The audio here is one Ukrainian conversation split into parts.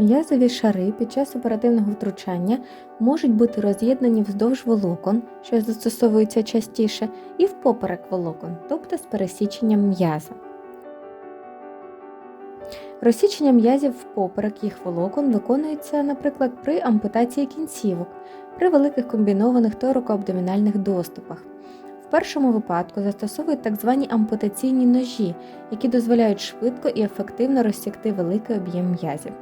М'язові шари під час оперативного втручання можуть бути роз'єднані вздовж волокон, що застосовується частіше, і впоперек волокон, тобто з пересіченням м'яза. Розсічення м'язів впоперек їх волокон виконується, наприклад, при ампутації кінцівок, при великих комбінованих торико-абдомінальних доступах. В першому випадку застосовують так звані ампутаційні ножі, які дозволяють швидко і ефективно розсікти великий об'єм м'язів.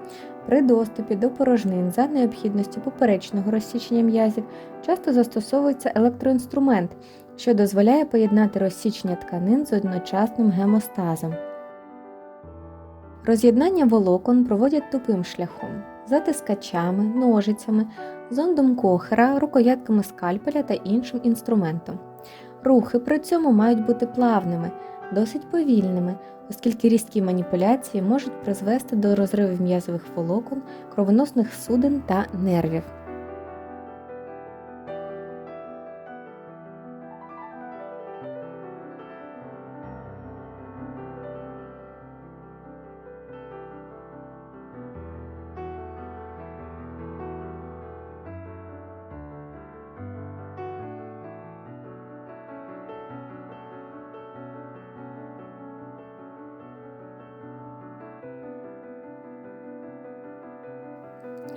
При доступі до порожнин за необхідності поперечного розсічення м'язів часто застосовується електроінструмент, що дозволяє поєднати розсічення тканин з одночасним гемостазом. Роз'єднання волокон проводять тупим шляхом затискачами, ножицями, зондом кохера, рукоятками скальпеля та іншим інструментом. Рухи при цьому мають бути плавними, досить повільними, оскільки різкі маніпуляції можуть призвести до розривів м'язових волокон, кровоносних судин та нервів.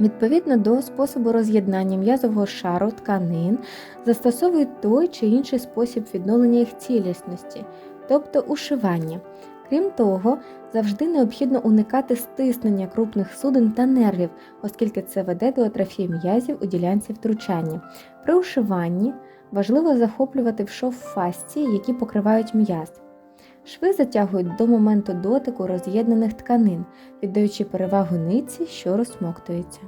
Відповідно до способу роз'єднання м'язового шару тканин застосовують той чи інший спосіб відновлення їх цілісності, тобто ушивання. Крім того, завжди необхідно уникати стиснення крупних судин та нервів, оскільки це веде до атрофії м'язів у ділянці втручання. При ушиванні важливо захоплювати в шов фасції, які покривають м'яз. Шви затягують до моменту дотику роз'єднаних тканин, віддаючи перевагу нитці, що розсмоктується.